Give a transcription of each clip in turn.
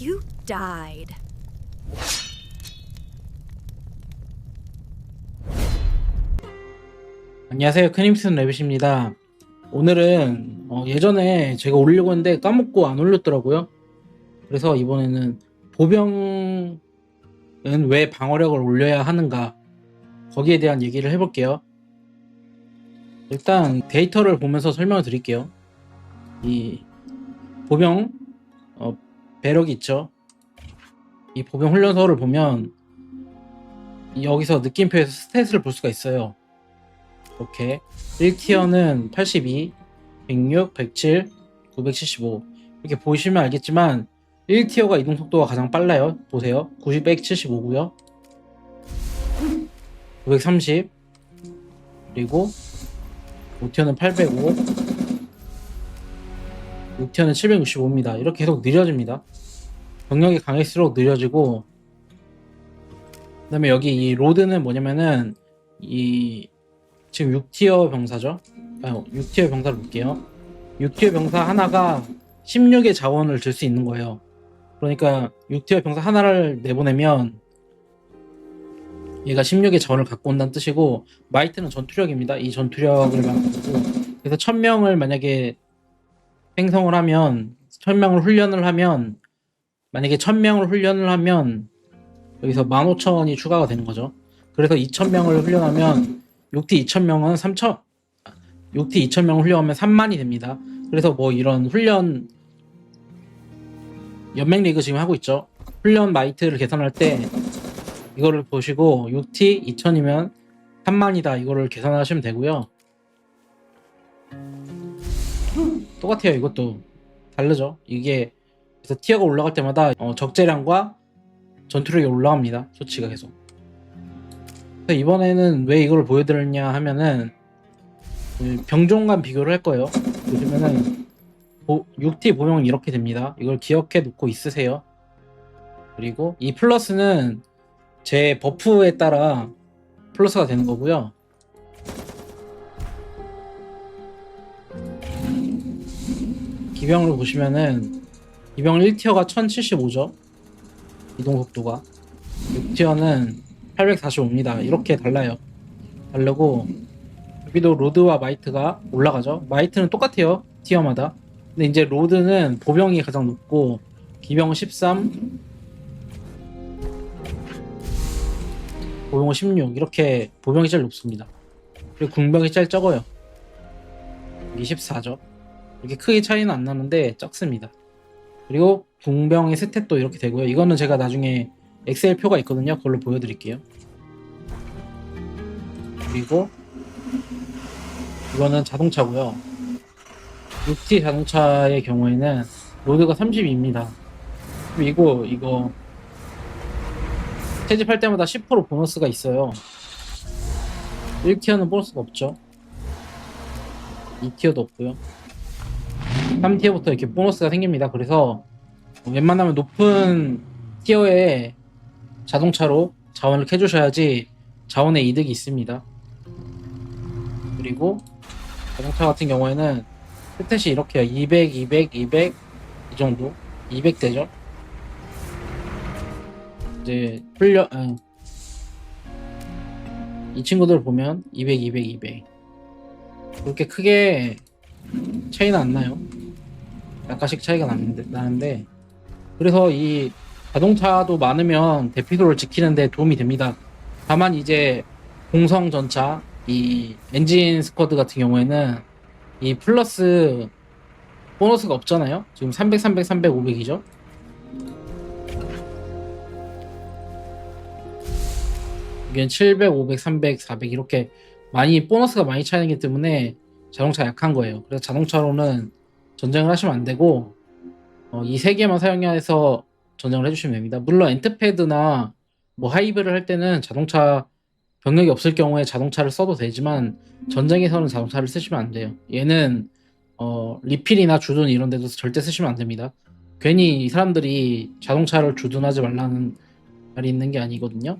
You died. 안녕하세요. 크림슨 레빗입니다. 오늘은 어, 예전에 제가 올리려고 했는데 까먹고 안 올렸더라고요. 그래서 이번에는 보병은 왜 방어력을 올려야 하는가 거기에 대한 얘기를 해볼게요. 일단 데이터를 보면서 설명을 드릴게요. 이 보병 어, 배력이 있죠. 이 보병 훈련서를 보면 여기서 느낌표에서 스탯을 볼 수가 있어요. 이렇게 1티어는 82, 106, 107, 975 이렇게 보시면 알겠지만 1티어가 이동 속도가 가장 빨라요. 보세요. 90, 175고요. 930 그리고 5티어는 805 6티어는 765입니다. 이렇게 계속 느려집니다. 병력이 강할수록 느려지고 그 다음에 여기 이 로드는 뭐냐면은 이 지금 6티어 병사죠. 아, 6티어 병사를 볼게요. 6티어 병사 하나가 16의 자원을 줄 수 있는 거예요. 그러니까 6티어 병사 하나를 내보내면 얘가 16의 자원을 갖고 온다는 뜻이고 마이트는 전투력입니다. 이 전투력을 말하고 그래서 1000명을 만약에 생성을 하면 1000명을 훈련을 하면 만약에 1000명을 훈련을 하면 여기서 15,000원이 추가가 되는 거죠. 그래서 2,000명을 훈련하면 6T 2,000명은 3,000 6T 2,000명을 훈련하면 3만이 됩니다. 그래서 뭐 이런 훈련 연맹 리그 지금 하고 있죠. 훈련 마이트를 계산할 때 이거를 보시고 6T 2,000이면 3만이다. 이거를 계산하시면 되고요. 똑같아요. 이것도 다르죠. 이게 그래서 티어가 올라갈 때마다 어, 적재량과 전투력이 올라갑니다. 수치가 계속. 그래서 이번에는 왜 이걸 보여드렸냐 하면은 그 병종간 비교를 할 거예요. 보시면은 보, 6T 보명은 이렇게 됩니다. 이걸 기억해 놓고 있으세요. 그리고 이 플러스는 제 버프에 따라 플러스가 되는 거고요. 기병을 보시면은 기병 1티어가 1075죠. 이동 속도가 6티어는 845입니다. 이렇게 달라요. 다르고 여기도 로드와 마이트가 올라가죠. 마이트는 똑같아요. 티어마다. 근데 이제 로드는 보병이 가장 높고 기병은 13, 보병은 16 이렇게 보병이 제일 높습니다. 그리고 궁병이 제일 적어요. 여기 14죠. 이렇게 크게 차이는 안 나는데 적습니다. 그리고 궁병의 스탯도 이렇게 되고요. 이거는 제가 나중에 엑셀 표가 있거든요. 그걸로 보여드릴게요. 그리고 이거는 자동차고요. 6T 자동차의 경우에는 로드가 32입니다. 그리고 이거 채집할 때마다 10% 보너스가 있어요. 1티어는 보너스가 없죠. 2티어도 없고요. 3티어부터 이렇게 보너스가 생깁니다. 그래서 웬만하면 높은 티어의 자동차로 자원을 캐주셔야지 자원의 이득이 있습니다. 그리고 자동차 같은 경우에는 스탯이 이렇게요. 200, 200, 200 이 정도 200대죠. 이제 훈련 아, 이 친구들 보면 200, 200, 200 그렇게 크게 차이는 안 나요. 약간씩 차이가 나는데, 나는데 그래서 이 자동차도 많으면 대피도를 지키는데 도움이 됩니다. 다만 이제 공성 전차 이 엔진 스쿼드 같은 경우에는 이 플러스 보너스가 없잖아요. 지금 300, 300, 300, 500이죠. 이게 700, 500, 300, 400 이렇게 많이 보너스가 많이 차이기 때문에 자동차 약한 거예요. 그래서 자동차로는 전쟁을 하시면 안 되고 어, 이 세 개만 사용해서 전쟁을 해주시면 됩니다. 물론 엔트패드나 뭐 하이브를 할 때는 자동차 병력이 없을 경우에 자동차를 써도 되지만 전쟁에서는 자동차를 쓰시면 안 돼요. 얘는 어, 리필이나 주둔 이런 데도 절대 쓰시면 안 됩니다. 괜히 이 사람들이 자동차를 주둔하지 말라는 말이 있는 게 아니거든요.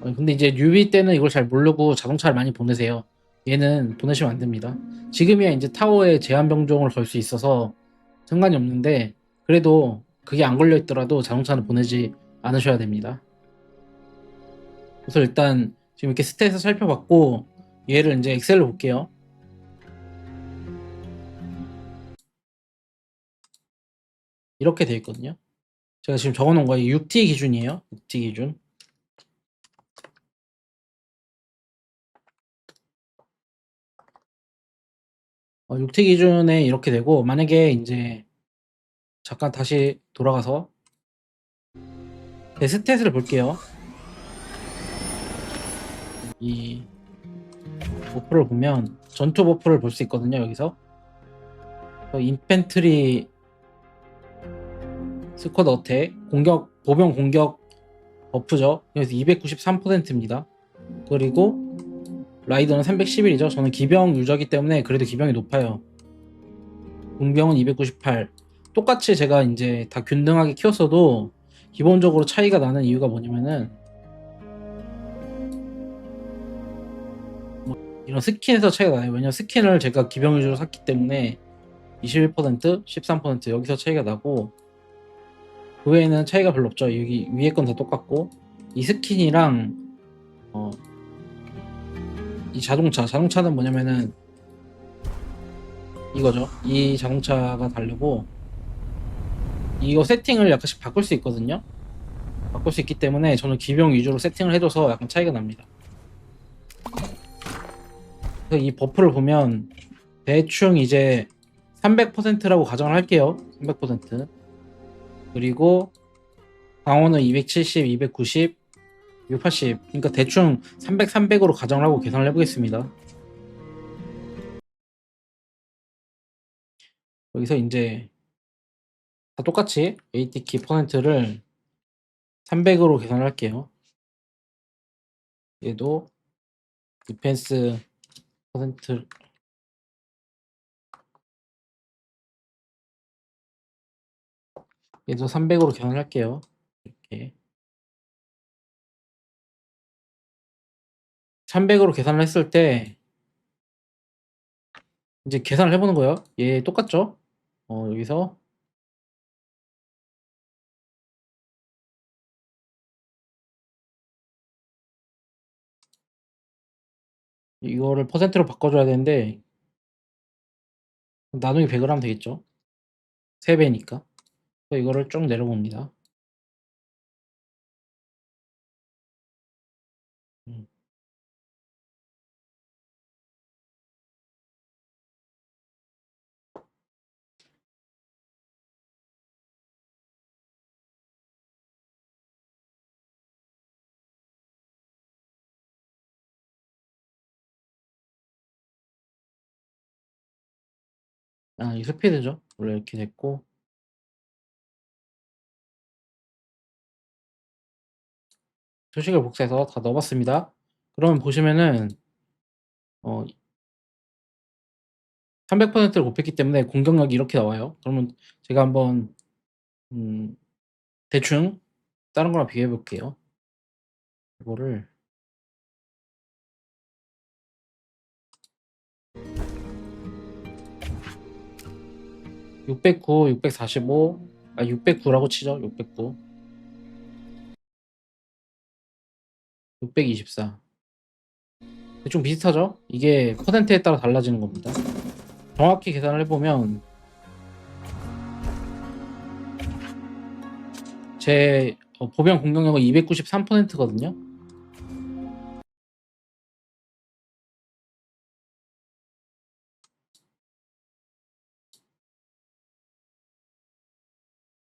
어, 근데 이제 뉴비 때는 이걸 잘 모르고 자동차를 많이 보내세요. 얘는 보내시면 안 됩니다. 지금이야 이제 타워에 제한 병종을 걸 수 있어서 상관이 없는데 그래도 그게 안 걸려 있더라도 자동차는 보내지 않으셔야 됩니다. 그래서 일단 지금 이렇게 스탯에서 살펴봤고 얘를 이제 엑셀로 볼게요. 이렇게 돼 있거든요. 제가 지금 적어놓은 거에 6T 기준이에요. 6T 기준. 어, 6T 기준에 이렇게 되고 만약에 이제 잠깐 다시 돌아가서 제 스탯을 볼게요. 이 버프를 보면 전투 버프를 볼 수 있거든요. 여기서 어, 인펜트리 스쿼드 어택 공격 보병 공격 버프죠. 여기서 293%입니다. 그리고 라이더는 311이죠. 저는 기병 유저기 때문에 그래도 기병이 높아요. 공병은 298. 똑같이 제가 이제 다 균등하게 키웠어도 기본적으로 차이가 나는 이유가 뭐냐면은 뭐 이런 스킨에서 차이가 나요. 왜냐면 스킨을 제가 기병 위주로 샀기 때문에 21%, 13% 여기서 차이가 나고 그 외에는 차이가 별로 없죠. 여기 위에 건 다 똑같고 이 스킨이랑 어, 이 자동차 자동차는 뭐냐면은 이거죠. 이 자동차가 다르고 이거 세팅을 약간씩 바꿀 수 있거든요. 바꿀 수 있기 때문에 저는 기병 위주로 세팅을 해줘서 약간 차이가 납니다. 이 버프를 보면 대충 이제 300%라고 가정을 할게요. 300%. 그리고 강원은 270, 290, 280. 그러니까 대충 300, 300으로 가정을 하고 계산을 해보겠습니다. 여기서 이제 다 똑같이 AT키 퍼센트를 300으로 계산을 할게요. 얘도 디펜스 퍼센트 얘도 300으로 계산을 할게요. 이렇게 300으로 계산을 했을 때 이제 계산을 해보는 거예요. 얘 똑같죠? 어, 여기서 이거를 퍼센트로 바꿔줘야 되는데 나누기 100을 하면 되겠죠? 3배니까. 그래서 이거를 쭉 내려봅니다. 음. 아, 이 스피드죠. 원래 이렇게 됐고. 표식을 복사해서 다 넣어봤습니다. 그러면 보시면은 어 300%를 곱했기 때문에 공격력이 이렇게 나와요. 그러면 제가 한번 음, 대충 다른 거랑 비교해 볼게요. 이거를 (609) (645) 아 (609)라고 치죠 (609) (624) 대충 비슷하죠? 이게 퍼센트에 따라 달라지는 겁니다. 정확히 계산을 해보면 제 어, 보병 공격력은 293%거든요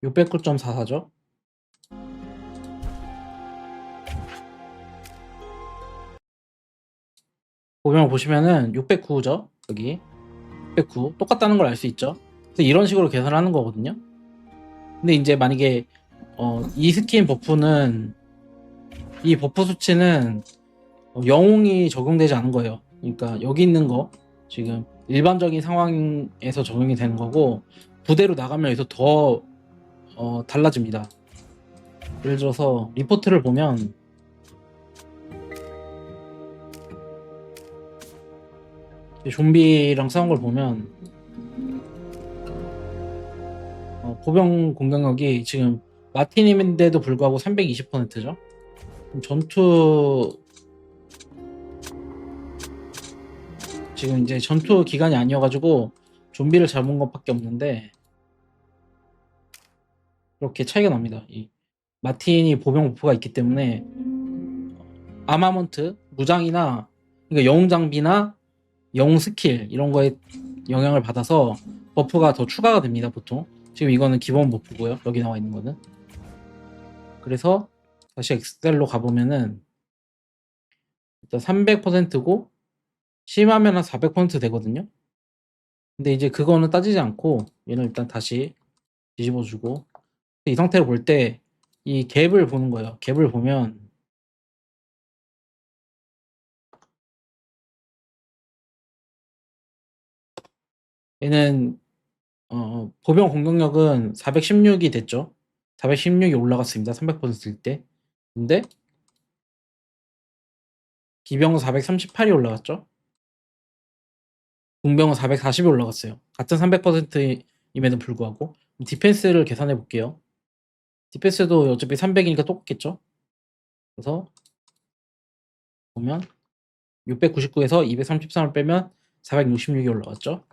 (609.44죠) 보면 보시면은 609죠 여기. 609 똑같다는 걸 알 수 있죠? 그래서 이런 식으로 계산하는 거거든요. 근데 이제 만약에 어, 이 스킨 버프는 이 버프 수치는 어, 영웅이 적용되지 않은 거예요. 그러니까 여기 있는 거 지금 일반적인 상황에서 적용이 되는 거고 부대로 나가면 여기서 더 어, 달라집니다 예를 들어서 리포트를 보면 좀비랑 싸운 걸 보면 어, 보병 공격력이 지금 마티님인데도 불구하고 320%죠. 전투 지금 이제 전투 기간이 아니어가지고 좀비를 잡은 것밖에 없는데 이렇게 차이가 납니다. 이 마틴이 보병 버프가 있기 때문에 아마먼트 무장이나 그러니까 영웅 장비나 영웅 스킬 이런 거에 영향을 받아서 버프가 더 추가가 됩니다 보통. 지금 이거는 기본 버프고요. 여기 나와 있는 거는. 그래서 다시 엑셀로 가보면은 일단 300%고 심하면 한 400% 되거든요. 근데 이제 그거는 따지지 않고 얘는 일단 다시 뒤집어주고 이 상태로 볼 때 이 갭을 보는 거예요 갭을 보면 얘는 어, 보병 공격력은 416이 됐죠. 416이 올라갔습니다. 300%일 때. 근데 기병은 438이 올라갔죠. 공병은 440이 올라갔어요. 같은 300%임에도 불구하고 디펜스를 계산해 볼게요. 디펜스도 어차피 300이니까 똑같겠죠. 그래서 보면 699에서 233을 빼면 466이 올라갔죠.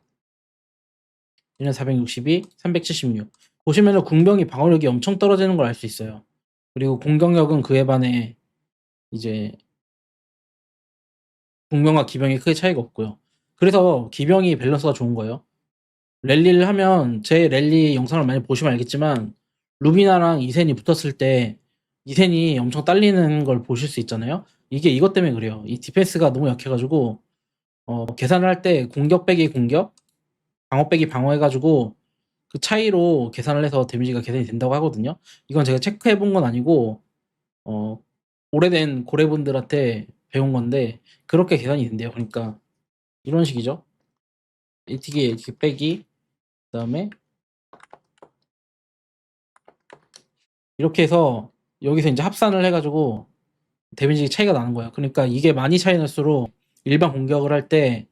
얘는 462, 376. 보시면은 궁병이 방어력이 엄청 떨어지는 걸 알 수 있어요. 그리고 공격력은 그에 반해 이제 궁병과 기병이 크게 차이가 없고요. 그래서 기병이 밸런스가 좋은 거예요. 랠리를 하면 제 랠리 영상을 많이 보시면 알겠지만 루비나랑 이센이 붙었을 때 이센이 엄청 딸리는 걸 보실 수 있잖아요. 이게 이것 때문에 그래요. 이 디펜스가 너무 약해가지고 어, 계산을 할 때 공격 빼기 공격, 방어 빼기 방어 해가지고 그 차이로 계산을 해서 데미지가 계산이 된다고 하거든요. 이건 제가 체크해 본 건 아니고 어, 오래된 고래분들한테 배운 건데 그렇게 계산이 된대요. 그러니까 이런 식이죠. AT기 AT기 빼기 그다음에 이렇게 해서 여기서 이제 합산을 해가지고 데미지 차이가 나는 거예요. 그러니까 이게 많이 차이 날수록 일반 공격을 할 때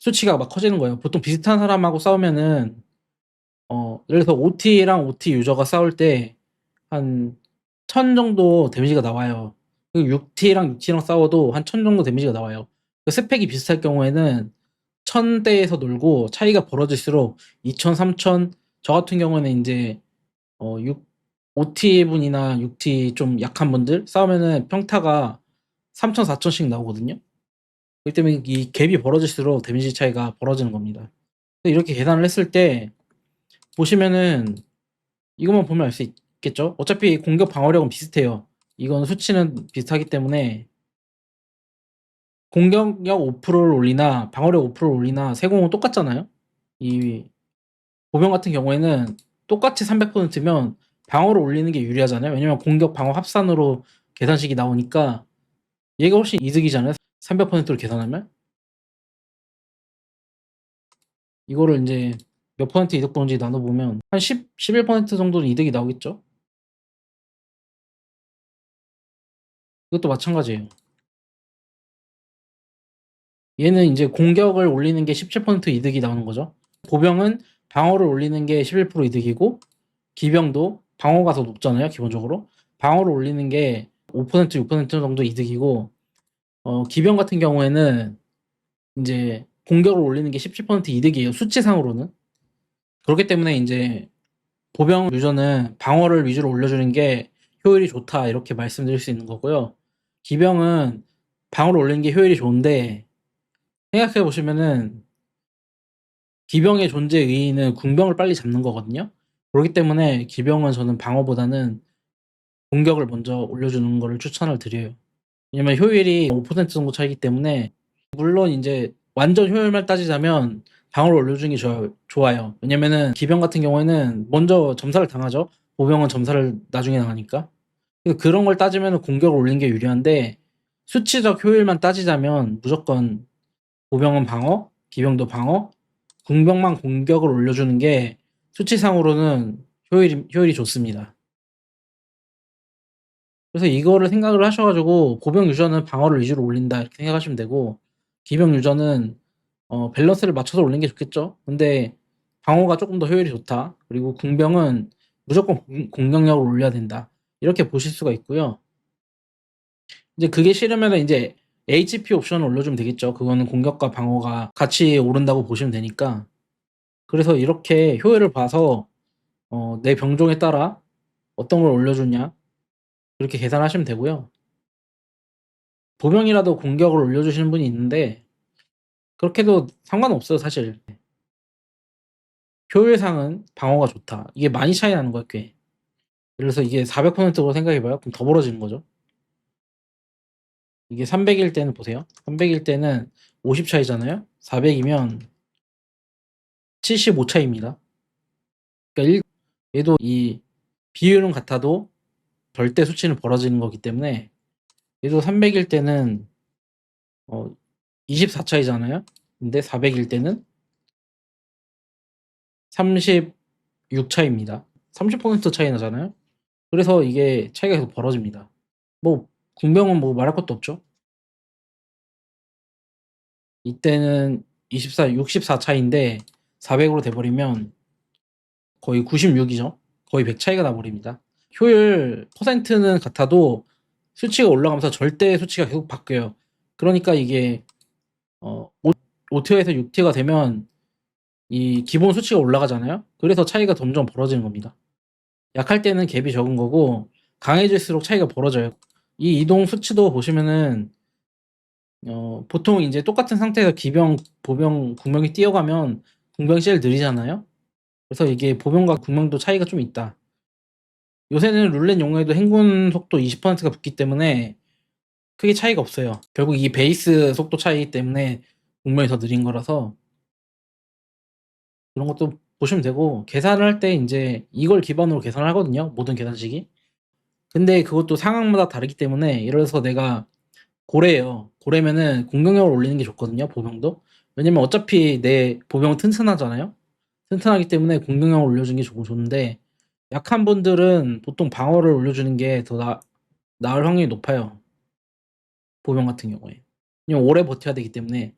수치가 막 커지는 거예요. 보통 비슷한 사람하고 싸우면은 어 예를 들어서 OT랑 OT 유저가 싸울 때 한 1000 정도 데미지가 나와요. 그리고 6T랑 6T랑 싸워도 한 1000 정도 데미지가 나와요. 그 스펙이 비슷할 경우에는 1000대에서 놀고 차이가 벌어질수록 2000, 3000, 저 같은 경우는 이제 어 6, 5T 분이나 6T 좀 약한 분들 싸우면은 평타가 3000, 4000씩 나오거든요. 그렇기 때문에 이 갭이 벌어질수록 데미지 차이가 벌어지는 겁니다. 이렇게 계산을 했을 때 보시면은 이것만 보면 알 수 있겠죠? 어차피 공격 방어력은 비슷해요. 이건 수치는 비슷하기 때문에 공격력 5%를 올리나 방어력 5%를 올리나 세공은 똑같잖아요. 이 보병 같은 경우에는 똑같이 300%면 방어를 올리는 게 유리하잖아요. 왜냐면 공격 방어 합산으로 계산식이 나오니까 얘가 훨씬 이득이잖아요. 300%로 계산하면 이거를 이제 몇 퍼센트 이득 보는지 나눠보면 한 10, 11% 정도는 이득이 나오겠죠. 이것도 마찬가지예요. 얘는 이제 공격을 올리는 게 17% 이득이 나오는 거죠. 보병은 방어를 올리는 게 11% 이득이고 기병도 방어가 더 높잖아요, 기본적으로. 방어를 올리는 게 5% 6% 정도 이득이고 어, 기병 같은 경우에는 이제 공격을 올리는 게 17% 이득이에요. 수치상으로는. 그렇기 때문에 이제 보병 유저는 방어를 위주로 올려주는 게 효율이 좋다 이렇게 말씀드릴 수 있는 거고요. 기병은 방어를 올리는 게 효율이 좋은데 생각해 보시면은 기병의 존재 의의는 궁병을 빨리 잡는 거거든요. 그렇기 때문에 기병은 저는 방어보다는 공격을 먼저 올려주는 거를 추천을 드려요. 왜냐면 효율이 5% 정도 차이기 때문에 물론 이제 완전 효율만 따지자면 방어를 올려주는 게 좋아요. 좋아요. 왜냐면은 기병 같은 경우에는 먼저 점사를 당하죠. 보병은 점사를 나중에 당하니까. 그런 걸 따지면 공격을 올리는 게 유리한데 수치적 효율만 따지자면 무조건 보병은 방어, 기병도 방어, 궁병만 공격을 올려주는 게 수치상으로는 효율이, 효율이 좋습니다. 그래서 이거를 생각을 하셔가지고 보병 유저는 방어를 위주로 올린다 이렇게 생각하시면 되고 기병 유저는 어, 밸런스를 맞춰서 올리는 게 좋겠죠. 근데 방어가 조금 더 효율이 좋다. 그리고 궁병은 무조건 공- 공격력을 올려야 된다. 이렇게 보실 수가 있고요. 이제 그게 싫으면 이제 HP 옵션을 올려주면 되겠죠. 그거는 공격과 방어가 같이 오른다고 보시면 되니까. 그래서 이렇게 효율을 봐서 어, 내 병종에 따라 어떤 걸 올려주냐 그렇게 계산하시면 되고요. 보병이라도 공격을 올려주시는 분이 있는데 그렇게도 상관없어요 사실. 효율상은 방어가 좋다. 이게 많이 차이 나는 거야 꽤. 그래서 이게 400%로 생각해봐요. 그럼 더 벌어지는 거죠. 이게 300일 때는 보세요. 300일 때는 50 차이잖아요. 400이면 75 차이입니다. 그러니까 일- 얘도 이 비율은 같아도 절대 수치는 벌어지는 거기 때문에 얘도 300일 때는 어, 24 차이잖아요. 근데 400일 때는 36 차이입니다. 30% 차이 나잖아요. 그래서 이게 차이가 계속 벌어집니다. 뭐 궁병은 뭐 말할 것도 없죠. 이때는 24, 64 차이인데 400으로 돼버리면 거의 96이죠. 거의 100 차이가 나버립니다. 효율 퍼센트는 같아도 수치가 올라가면서 절대 수치가 계속 바뀌어요. 그러니까 이게 어, 5티어에서 6티어가 되면 이 기본 수치가 올라가잖아요. 그래서 차이가 점점 벌어지는 겁니다. 약할 때는 갭이 적은 거고 강해질수록 차이가 벌어져요. 이 이동 수치도 보시면은 어, 보통 이제 똑같은 상태에서 기병, 보병, 궁병이 뛰어가면 궁병이 제일 느리잖아요. 그래서 이게 보병과 궁병도 차이가 좀 있다. 요새는 룰렛 용어에도 행군 속도 20%가 붙기 때문에 크게 차이가 없어요. 결국 이 베이스 속도 차이 때문에 궁병이 더 느린 거라서 그런 것도 보시면 되고 계산을 할 때 이제 이걸 기반으로 계산을 하거든요. 모든 계산식이. 근데 그것도 상황마다 다르기 때문에 예를 들어서 내가 고래예요. 고래면은 공격력을 올리는 게 좋거든요. 보병도. 왜냐면 어차피 내 보병은 튼튼하잖아요. 튼튼하기 때문에 공격력을 올려주는 게 좋고 좋은데 약한 분들은 보통 방어를 올려주는 게더 나, 나을 확률이 높아요. 보병 같은 경우에. 왜냐면 오래 버텨야 되기 때문에.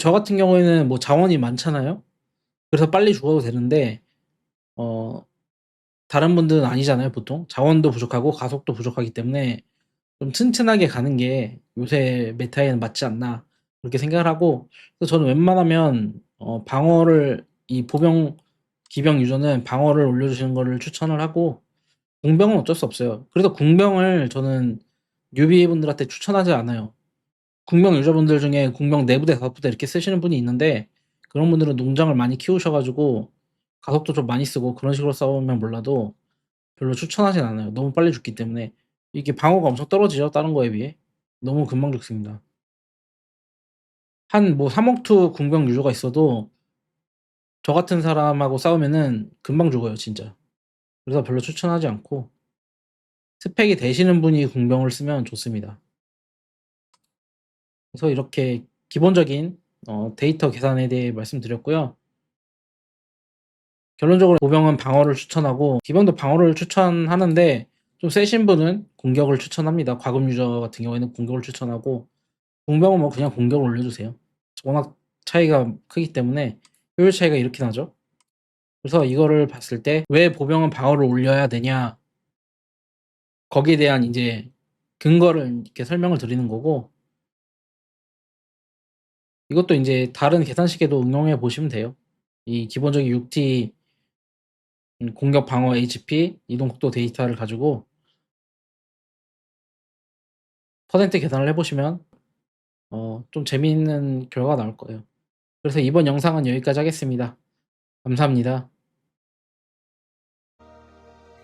저 같은 경우에는 뭐 자원이 많잖아요. 그래서 빨리 죽어도 되는데 어 다른 분들은 아니잖아요, 보통. 자원도 부족하고 가속도 부족하기 때문에 좀 튼튼하게 가는 게 요새 메타에는 맞지 않나 그렇게 생각을 하고 그래서 저는 웬만하면 어, 방어를 이 보병 기병 유저는 방어를 올려주시는 거를 추천을 하고 궁병은 어쩔 수 없어요. 그래서 궁병을 저는 뉴비 분들한테 추천하지 않아요. 궁병 유저분들 중에 궁병 네 부대 다섯 부대 이렇게 쓰시는 분이 있는데 그런 분들은 농장을 많이 키우셔가지고 가속도 좀 많이 쓰고 그런 식으로 싸우면 몰라도 별로 추천하진 않아요. 너무 빨리 죽기 때문에 이게 방어가 엄청 떨어지죠. 다른 거에 비해 너무 금방 죽습니다. 한 뭐 3억투 궁병 유저가 있어도 저 같은 사람하고 싸우면은 금방 죽어요, 진짜. 그래서 별로 추천하지 않고 스펙이 되시는 분이 궁병을 쓰면 좋습니다. 그래서 이렇게 기본적인 어, 데이터 계산에 대해 말씀드렸고요. 결론적으로 보병은 방어를 추천하고 기병도 방어를 추천하는데 좀 세신 분은 공격을 추천합니다. 과금 유저 같은 경우에는 공격을 추천하고 공병은 뭐 그냥 공격을 올려주세요. 워낙 차이가 크기 때문에 효율 차이가 이렇게 나죠. 그래서 이거를 봤을 때 왜 보병은 방어를 올려야 되냐 거기에 대한 이제 근거를 이렇게 설명을 드리는 거고 이것도 이제 다른 계산식에도 응용해 보시면 돼요. 이 기본적인 6T 음, 공격 방어 HP 이동 속도 데이터를 가지고 퍼센트 계산을 해보시면 어, 좀 재미있는 결과가 나올 거예요. 그래서 이번 영상은 여기까지 하겠습니다. 감사합니다.